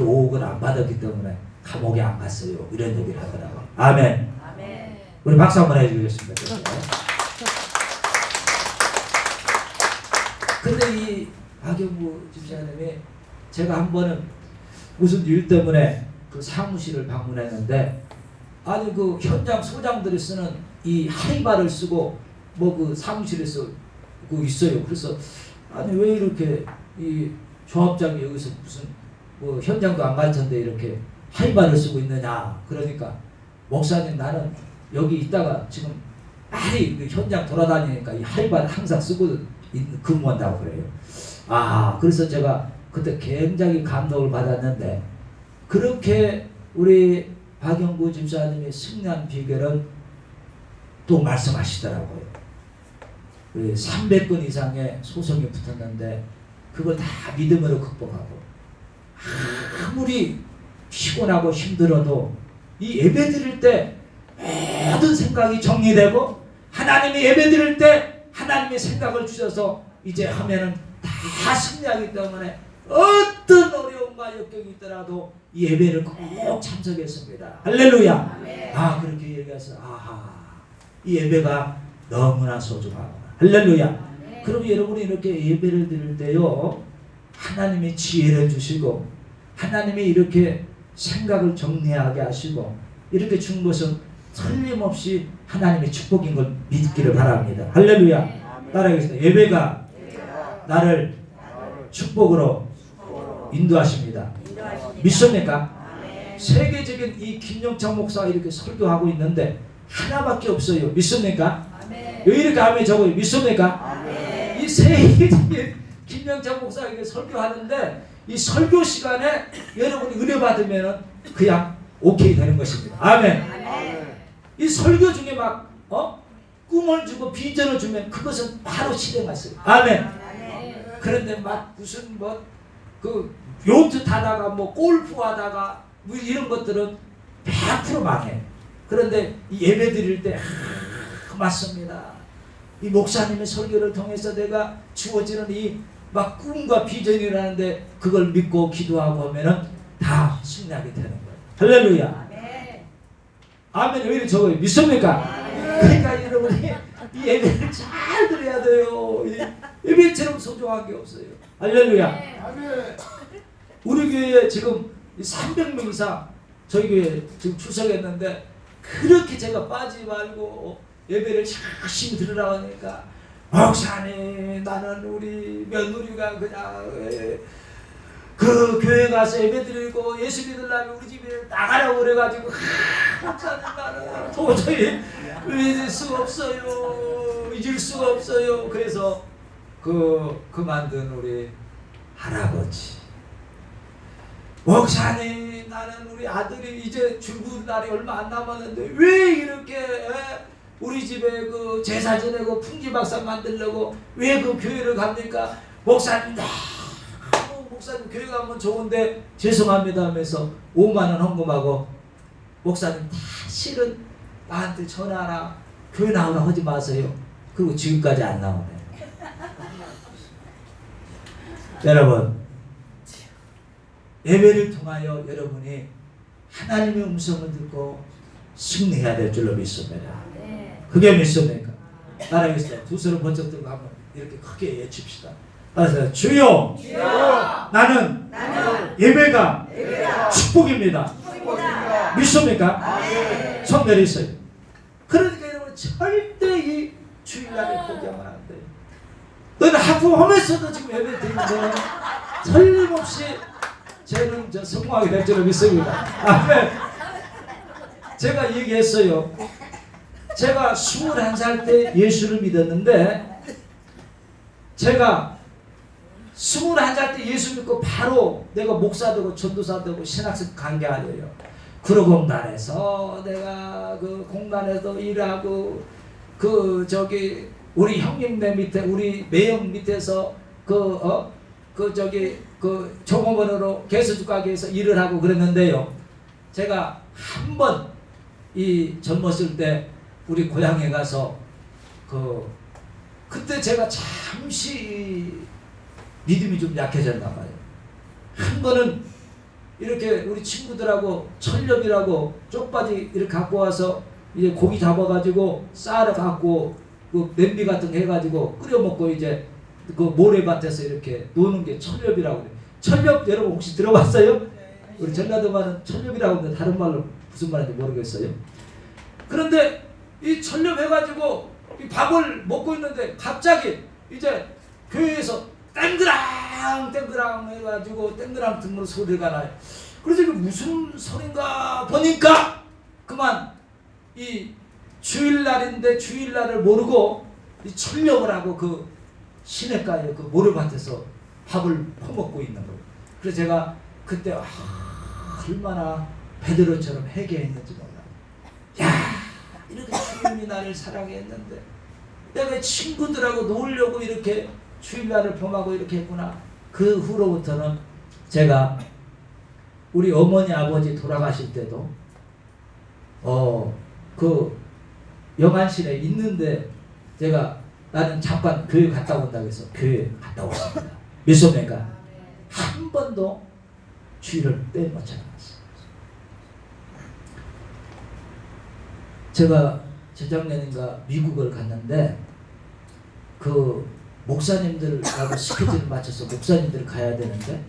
그 5억을 안 받았기 때문에 감옥에 안 갔어요. 이런 얘기를 하더라고요. 아멘. 아멘. 우리 박수 한번 해주겠습니다. 근데 이 박영구 집사님이 제가 한 번은 무슨 일 때문에 그 사무실을 방문했는데 아니 그 현장 소장들이 쓰는 이 하이바를 쓰고 뭐 그 사무실에서 그 있어요. 그래서 아니 왜 이렇게 이 조합장이 여기서 무슨 뭐 현장도 안 가르쳤는데 이렇게 하이바를 쓰고 있느냐 그러니까 목사님 나는 여기 있다가 지금 많이 그 현장 돌아다니니까 이 하이바를 항상 쓰고 있- 근무한다고 그래요. 아 그래서 제가 그때 굉장히 감동을 받았는데 그렇게 우리 박영구 집사님이 승리한 비결은 또 말씀하시더라고요. 300건 이상의 소송이 붙었는데 그걸 다 믿음으로 극복하고 아무리 피곤하고 힘들어도 이 예배 드릴 때 모든 생각이 정리되고 하나님이 예배 드릴 때 하나님의 생각을 주셔서 이제 하면은 다 승리하기 때문에 어떤 어려움과 역경이 있더라도 이 예배를 꼭 참석했습니다. 할렐루야. 아 그렇게 얘기해서 아하 이 예배가 너무나 소중하구나. 할렐루야. 그럼 여러분이 이렇게 예배를 드릴 때요 하나님이 지혜를 주시고 하나님이 이렇게 생각을 정리하게 하시고 이렇게 준 것은 틀림없이 하나님의 축복인 걸 믿기를 바랍니다. 할렐루야. 따라하겠습니다. 예배가 나를 축복으로 인도하십니다. 믿습니까? 세계적인 이 김영창 목사가 이렇게 설교하고 있는데 하나밖에 없어요. 믿습니까? 아멘. 왜 이렇게 하면 적어요? 믿습니까? 아멘. 이 세계적인 김영창 목사가 이렇게 설교하는데 이 설교 시간에 여러분이 은혜 받으면 그냥 오케이 되는 것입니다. 아멘. 아멘. 이 설교 중에 막 어? 꿈을 주고 비전을 주면 그것은 바로 실행하세요. 아멘. 아멘. 그런데 막 무슨 뭐 그 요트 타다가 뭐 골프 하다가 뭐 이런 것들은 100% 망해. 그런데 이 예배 드릴 때 아, 맞습니다. 이 목사님의 설교를 통해서 내가 주어지는 이 막 꿈과 비전이 라는데 그걸 믿고 기도하고 하면은 다 승리하게 되는 거예요. 할렐루야. 아멘. 아멘 왜 이렇게 적어요? 믿습니까? 그러니까 여러분이 이 예배를 잘 드려야 돼요. 이 예배처럼 소중한 게 없어요. 할렐루야. 아멘. 우리 교회에 지금 300명 이상 저희 교회 지금 출석했는데 그렇게 제가 빠지지 말고 예배를 열심히 들으라고 하니까 목사님 나는 우리 며느리가 그냥 에, 그 교회 가서 예배 드리고 예수 믿으려면 우리 집에 나가라고 그래가지고 하, 목사님 나는 도저히 믿을 수가 없어요 잊을 수가 없어요 그래서 그 그만둔 우리 할아버지 목사님 나는 우리 아들이 이제 출근 날이 얼마 안 남았는데 왜 이렇게 에? 우리 집에 그 제사 지내고 풍지박산 만들려고 왜 그 교회를 갑니까? 목사님 너무 목사님 교회 가면 좋은데 죄송합니다 하면서 5만 원 헌금하고 목사님 다시는 나한테 전화하라. 교회 나오라 하지 마세요. 그리고 지금까지 안 나오네. 여러분 예배를 통하여 여러분이 하나님의 음성을 듣고 승리해야 될 줄로 믿습니다. 그게 믿습니까? 따라하겠습니다. 두 손을 번쩍 들고 한번 이렇게 크게 외칩시다. 따라서 주여 주여. 나는 나는 예배가 예배가 축복입니다. 축복입니다. 믿습니까? 아멘. 손 내리세요. 그러니까 여러분 절대 이 주일날을 포기하면 안 돼요. 너는 하품 하면서도 지금 예배 드리는데 틀림없이 쟤는 저 성공하게 될 줄을 믿습니다. 아멘. 제가 얘기했어요. 제가 21살 때 예수를 믿었는데 제가 21살 때 예수 믿고 바로 내가 목사 되고 전도사 되고 신학생 강계하려요. 그러 공단에서 내가 그 공단에서 일하고 그 저기 우리 형님네 밑에 우리 매형 밑에서 그어 그 저기 그 종업원으로 개수주 가게에서 일을 하고 그랬는데요. 제가 한 번 이 젊었을 때 우리 고향에 가서 그 그때 제가 잠시 믿음이 좀 약해졌나 봐요. 한 번은 이렇게 우리 친구들하고 철렵이라고 쪽바지 이렇게 갖고 와서 이제 고기 잡아가지고 쌀을 갖고 그 냄비 같은 거 해가지고 끓여 먹고 이제 그 모래밭에서 이렇게 노는 게 철렵이라고 그래. 철렵 여러분 혹시 들어봤어요? 우리 전라도 말은 철렵이라고 하는데 다른 말로 무슨 말인지 모르겠어요. 그런데 이 철렵 해가지고 이 밥을 먹고 있는데 갑자기 이제 교회에서 땡그랑 땡그랑 해가지고 땡그랑 등으로 소리가 나요. 그래서 이게 무슨 소린가 보니까 그만 이 주일날인데 주일날을 모르고 이 철렵을 하고 그 시냇가에 그 모래밭에서 밥을 퍼먹고 있는 거예요. 그래서 제가 그때 아, 얼마나 베드로처럼 회개했는지 몰라. 야 이렇게 주님이 나를 사랑했는데 내가 친구들하고 놀려고 이렇게 주일날을 범하고 이렇게 했구나. 그 후로부터는 제가 우리 어머니 아버지 돌아가실 때도 어그 영안실에 있는데 제가 나는 잠깐 교회 갔다 온다고 해서 교회 갔다 왔습니다. 미소매가 한 번도 주일을 빼놓지 않았어요. 제가 재작년인가 미국을 갔는데 그 목사님들하고 스케줄을 맞춰서 목사님들 가야 되는데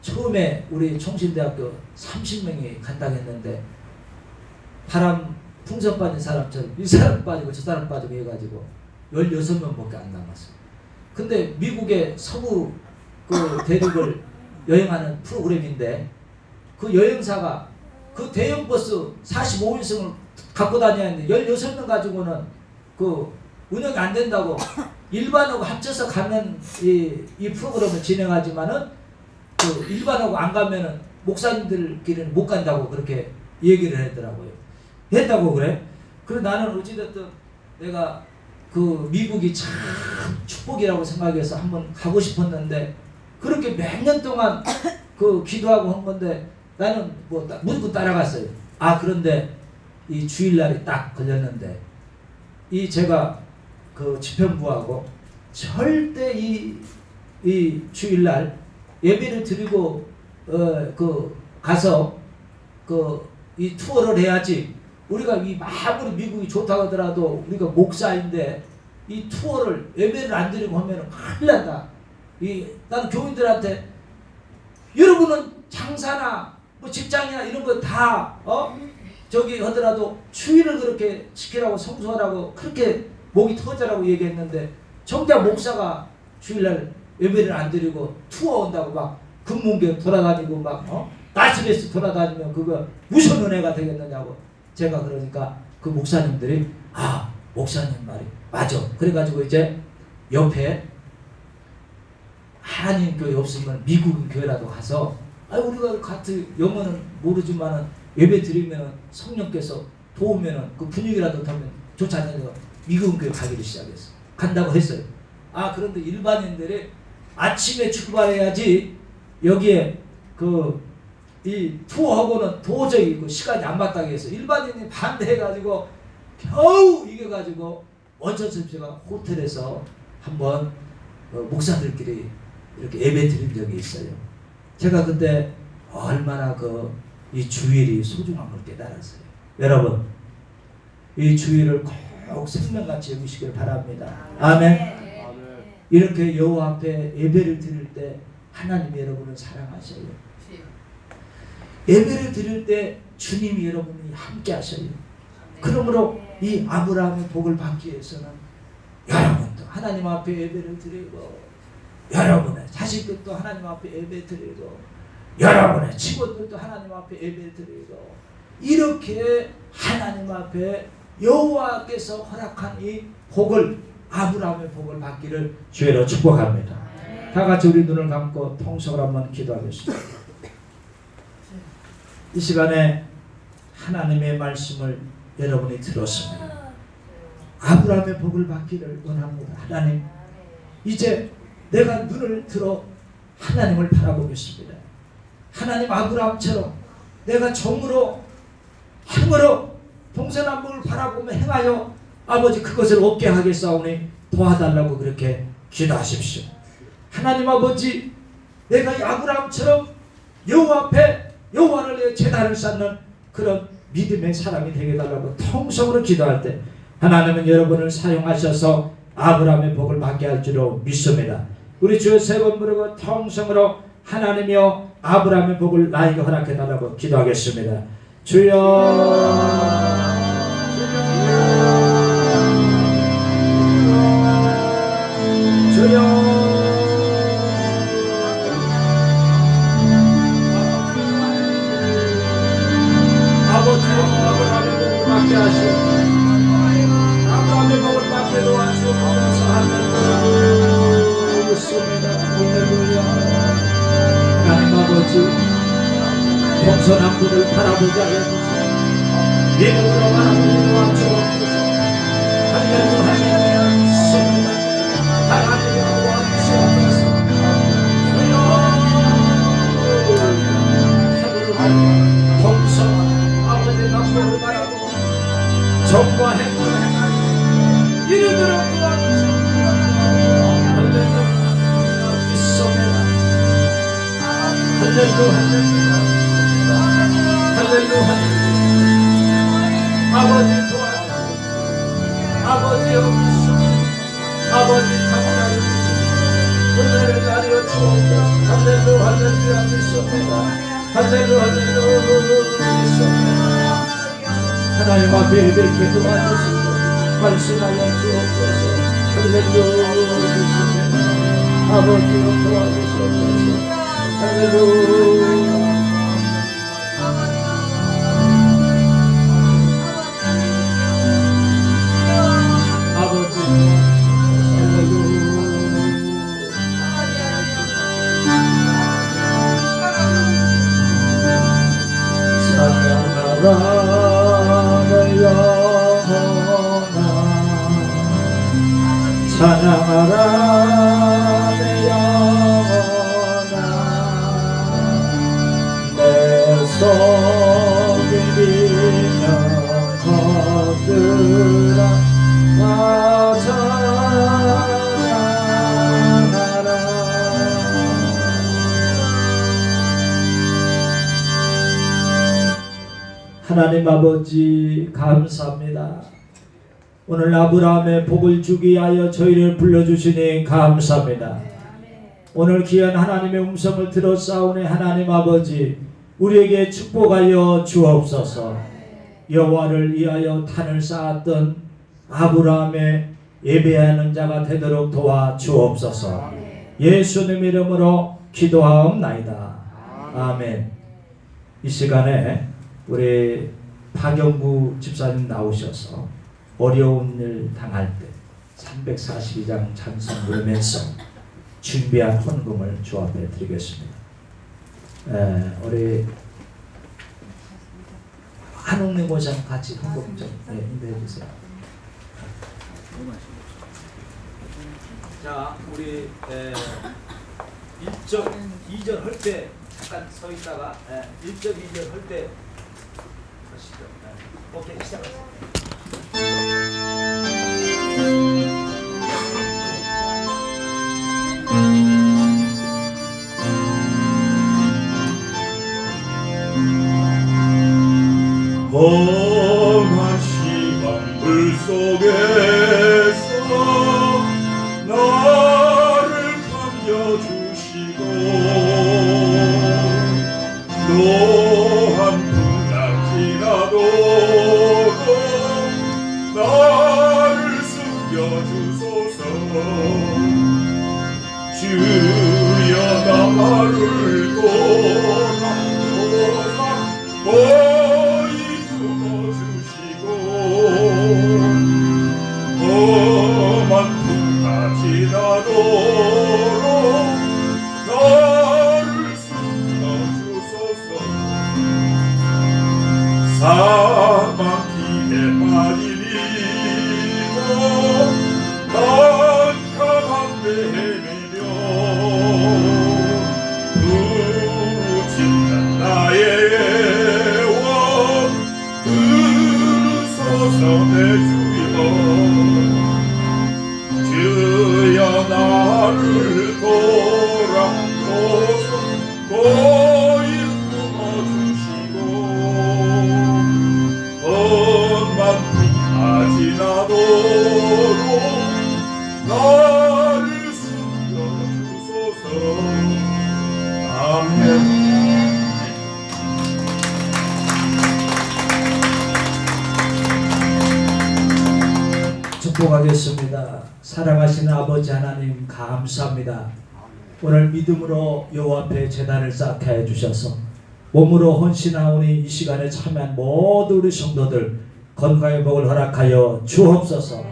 처음에 우리 총신대학교 30명이 간다고 했는데 바람 풍선 빠진 사람처럼 이 사람 빠지고 저 사람 빠지고 해가지고 16명밖에 안 남았어요. 근데 미국의 서부 그 대륙을 여행하는 프로그램인데 그 여행사가 그 대형 버스 45인승을 갖고 다녀야 하는데 16명 가지고는 그 운영이 안 된다고 일반하고 합쳐서 가면 이, 이 프로그램을 진행하지만은 그 일반하고 안 가면은 목사님들끼리는 못 간다고 그렇게 얘기를 했더라고요. 했다고 그래? 그래 나는 어찌됐든 내가 그 미국이 참 축복이라고 생각해서 한번 가고 싶었는데 그렇게 몇 년 동안 그 기도하고 한 건데 나는 뭐 따- 무조건 따라갔어요. 아 그런데 이 주일날이 딱 걸렸는데 이 제가 그 집행부하고 절대 이, 이 주일날 예배를 드리고 어 그 가서 그 이 투어를 해야지 우리가 이 아무리 미국이 좋다고 하더라도 우리가 목사인데 이 투어를 예배를 안 드리고 하면은 큰일 난다. 이 나는 교인들한테 여러분은 장사나 뭐 직장이나 이런 거다 어? 저기 하더라도 추위를 그렇게 지키라고 성수하라고 그렇게 목이 터져라고 얘기했는데 정작 목사가 주일날 예배를 안 드리고 투어 온다고 막 금문교 돌아다니고 막 어? 나스베스 돌아다니면 그거 무슨 은혜가 되겠느냐고 제가 그러니까 그 목사님들이 아 목사님 말이 맞아 그래가지고 이제 옆에 하나님 교회 없으면 미국 교회라도 가서 아 우리가 같은 영어는 모르지만은 예배 드리면 성령께서 도우면은 그 분위기라도 타면 좋지 않냐고 미국 교회 가기를 시작했어 간다고 했어요 아 그런데 일반인들이 아침에 출발해야지 여기에 그 이 투어하고는 도저히 그 시간이 안 맞다고 해서 일반인이 반대해가지고 겨우 이겨가지고 어쩔 수 없이 제가 호텔에서 한번 어, 목사들끼리 이렇게 예배 드린 적이 있어요. 제가 그때 얼마나 그 이 주일이 소중한 걸 깨달았어요. 여러분, 이 주일을 꼭 생명같이 여기시길 바랍니다. 아멘. 이렇게 여호와 앞에 예배를 드릴 때 하나님이 여러분을 사랑하셔요. 예배를 드릴 때 주님이 여러분이 함께 하셔요. 그러므로 이 아브라함의 복을 받기 위해서는 여러분도 하나님 앞에 예배를 드리고 여러분의 자식들도 하나님 앞에 예배 드리고 여러분의 직원들도 하나님 앞에 예배 드리고 이렇게 하나님 앞에 여호와께서 허락한 이 복을 아브라함의 복을 받기를 주의로 축복합니다. 다 같이 우리 눈을 감고 통성을 한번 기도하겠습니다. 이 시간에 하나님의 말씀을 여러분이 들었습니다. 아브라함의 복을 받기를 원합니다. 하나님, 이제 내가 눈을 들어 하나님을 바라보겠습니다. 하나님 아브라함처럼 내가 정으로 행으로 동서남북을 바라보며 행하여 아버지 그것을 얻게 하겠사오니 도와달라고 그렇게 기도하십시오. 하나님 아버지 내가 이 아브라함처럼 여호와 앞에 여호와를 위해 제단을 쌓는 그런 믿음의 사람이 되게 달라고 통성으로 기도할 때 하나님은 여러분을 사용하셔서 아브라함의 복을 받게 할 줄로 믿습니다. 우리 주여 세번 부르고 통성으로 하나님이여 아브라함의 복을 나에게 허락해 달라고 기도하겠습니다. 주여 말씀하여 주옵소서 할렐루 찬양하라 내 영혼아 내 비면 거들아 나 찬양하라 하나님 아버지 감사합니다. 오늘 아브라함의 복을 주기 위하여 저희를 불러주시니 감사합니다. 오늘 귀한 하나님의 음성을 들어 싸우네 하나님 아버지 우리에게 축복하여 주옵소서. 여호와를 위하여 탄을 쌓았던 아브라함의 예배하는 자가 되도록 도와 주옵소서. 예수님 이름으로 기도하옵나이다. 아멘. 이 시간에 우리 박영구 집사님 나오셔서 어려운 일 당할 때 342장 찬송 부르면서 준비한 헌금을 주 앞에 드리겠습니다. 에, 우리 한옥내 모장 같이 헌금 좀 네, 인도해 주세요. 자, 우리 에, 1절, 2절 할 때 잠깐 서 있다가 에, 1절, 2절 할 때 하시죠. 네. 오케이, 시작하세요. 앞에 제단을 쌓게 해 주셔서 몸으로 헌신하오니 이 시간에 참여한 모든 우리 성도들 건강의 복을 허락하여 주옵소서.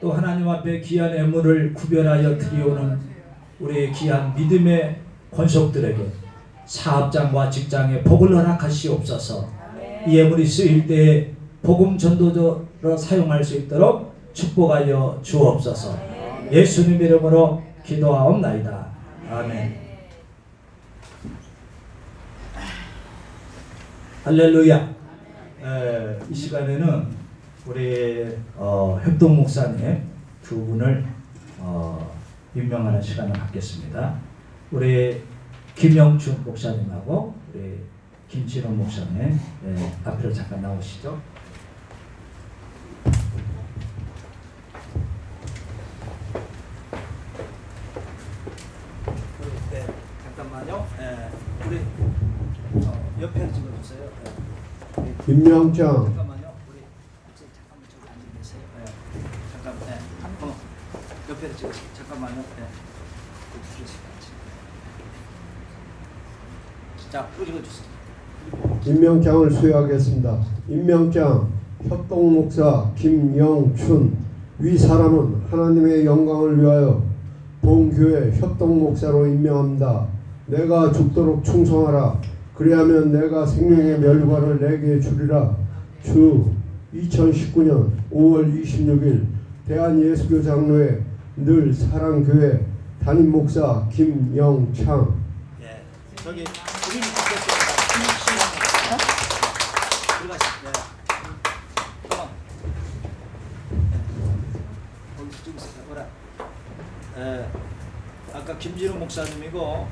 또 하나님 앞에 귀한 애물을 구별하여 드리오는 우리 귀한 믿음의 권속들에게 사업장과 직장에 복을 허락하시옵소서. 이 예물이 쓰일 때 복음 전도자로 사용할 수 있도록 축복하여 주옵소서. 예수님 이름으로 기도하옵나이다. 아멘. 할렐루야. 에, 이 시간에는 우리 어, 협동 목사님 두 분을 어, 임명하는 시간을 갖겠습니다. 우리 김영춘 목사님하고 우리 김진호 목사님 예, 앞으로 잠깐 나오시죠. 네, 잠깐만요. 예, 우리 어, 옆에 찍어주세요. 예. 우리 김명장 잠깐만요. 우리 이제 잠깐만 저기 앉아 계세요. 예. 잠깐. 예. 어. 옆에 찍으세요. 잠깐만요. 예. 자, 읽어 주세요. 임명장을 수여하겠습니다. 임명장 협동 목사 김영춘 위 사람은 하나님의 영광을 위하여 본교회 협동 목사로 임명합니다. 내가 죽도록 충성하라. 그리하면 내가 생명의 멸관을 내게 주리라. 주 2019년 5월 26일 대한예수교 장로회 늘 사랑교회 담임 목사 김영창 예. 저기 우리. 들어가시죠. 네. 가만. 거기 찍으세요. 오라. 예. 아까 김진우 목사님이고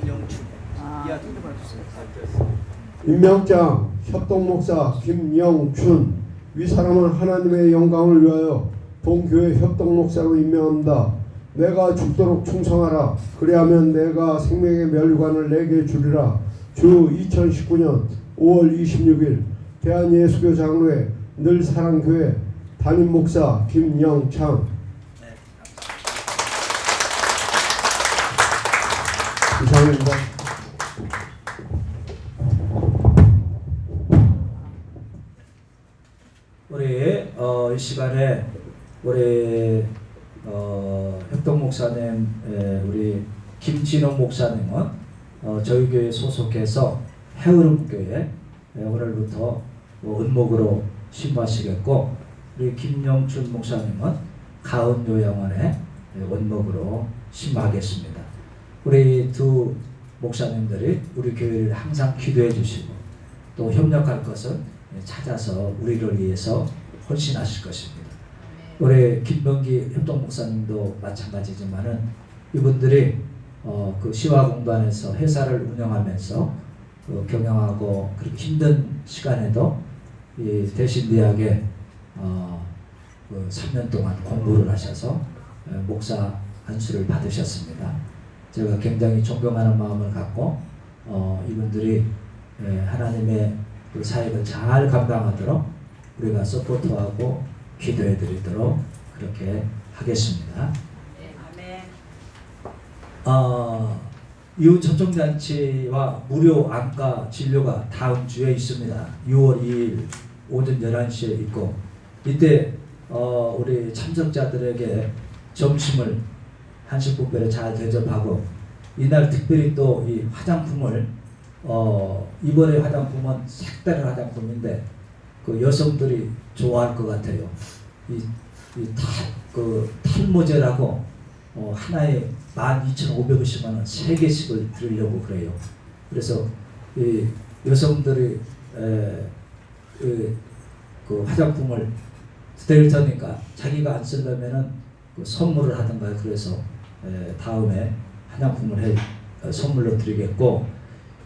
김영춘. 좀 봐주세요. 임명장 협동목사 김영춘 위 사람은 하나님의 영광을 위하여 본교회 협동목사로 임명합니다. 내가 죽도록 충성하라. 그리하면 내가 생명의 멸관을 내게 주리라. 주 2019년 5월 26일 대한예수교 장로회 늘 사랑교회 담임 목사 김영창 네. 이상입니다. 시간에 우리 어, 협동 목사님, 에, 우리 김진호 목사님은 어, 저희 교회 소속해서 해오름 교회 에, 오늘부터 뭐 은목으로 신고하시겠고 우리 김영춘 목사님은 가은 요양원에 에, 원목으로 신고하겠습니다. 우리 두 목사님들이 우리 교회를 항상 기도해 주시고 또 협력할 것은 찾아서 우리를 위해서 헌신하실 것입니다. 우리 김병기 협동 목사님도 마찬가지지만은 이분들이 어, 그 시와 공단에서 회사를 운영하면서 그 경영하고 그렇게 힘든 시간에도 이 대신 대학에 어, 그 3년 동안 공부를 하셔서 어, 목사 안수를 받으셨습니다. 제가 굉장히 존경하는 마음을 갖고 어, 이분들이 예, 하나님의 그 사역을 잘 감당하도록 우리가 서포트하고 기도해 드리도록 그렇게 하겠습니다. 어, 이후 초청잔치와 무료 안과 진료가 다음 주에 있습니다. 6월 2일 오전 11시에 있고 이때 어, 우리 참석자들에게 점심을 한식 뷔페를 잘 대접하고 이날 특별히 또 이 화장품을 어, 이번에 화장품은 색다른 화장품인데 그 여성들이 좋아할 것 같아요. 이이탈그 탈모제라고 어, 하나에 12,500원씩만 원, 세 개씩을 드리려고 그래요. 그래서 이 여성들이 에, 그, 그 화장품을 드릴 테니까 자기가 안 쓰려면은 그 선물을 하든가 그래서 에, 다음에 화장품을 해, 어, 선물로 드리겠고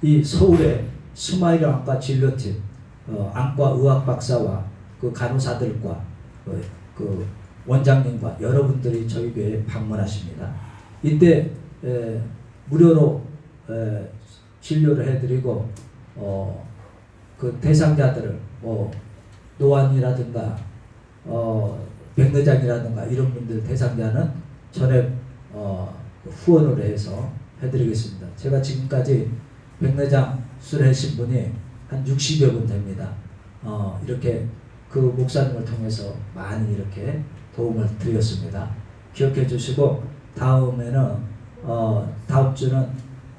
이 서울의 스마일 안과 진료팀 어, 안과 의학 박사와 그 간호사들과 그, 그 원장님과 여러분들이 저희 교회에 방문하십니다. 이때 에, 무료로 에, 진료를 해드리고 어, 그 대상자들을 뭐 노안이라든가 어, 백내장이라든가 이런 분들 대상자는 전액 어, 후원을 해서 해드리겠습니다. 제가 지금까지 백내장 수술하신 분이 한 60여 분 됩니다. 어, 이렇게 그 목사님을 통해서 많이 이렇게 도움을 드렸습니다. 기억해 주시고 다음에는 어, 다음 주는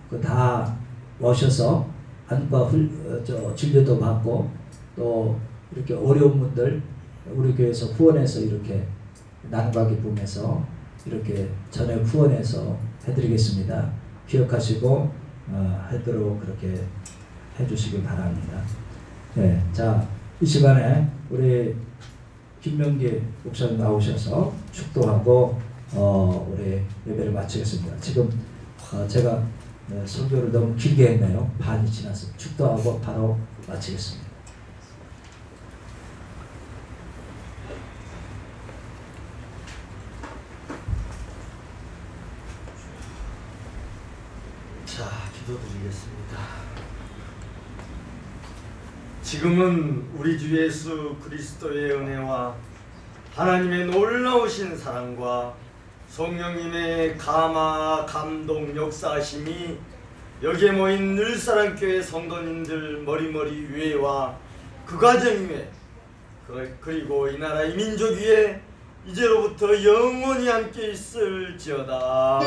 그 다 오셔서 안과 훌, 어, 저 진료도 받고 또 이렇게 어려운 분들 우리 교회에서 후원해서 이렇게 나눔과 기쁨에서 이렇게 전액 후원해서 해드리겠습니다. 기억하시고 어, 하도록 그렇게 해주시기 바랍니다. 네, 자, 이 시간에 우리 김명기 목사님 나오셔서 축도하고 어, 우리 예배를 마치겠습니다. 지금 어, 제가 네, 설교를 너무 길게 했네요. 반이 지나서 축도하고 바로 마치겠습니다. 자, 기도드리겠습니다. 지금은 우리 주 예수 그리스도의 은혜와 하나님의 놀라우신 사랑과 성령님의 감화 감동 역사하심이 여기에 모인 늘사랑교회 성도님들 머리머리 위에와 그 가정 위에 그- 그리고 이 나라 이 민족 위에 이제로부터 영원히 함께 있을지어다.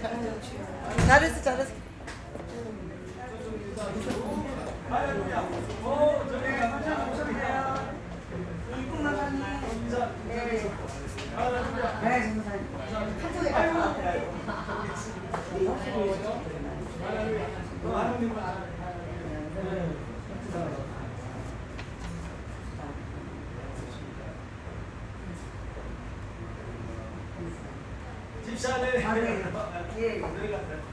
잘했어, 잘했어. 네, 전사님. いいわね。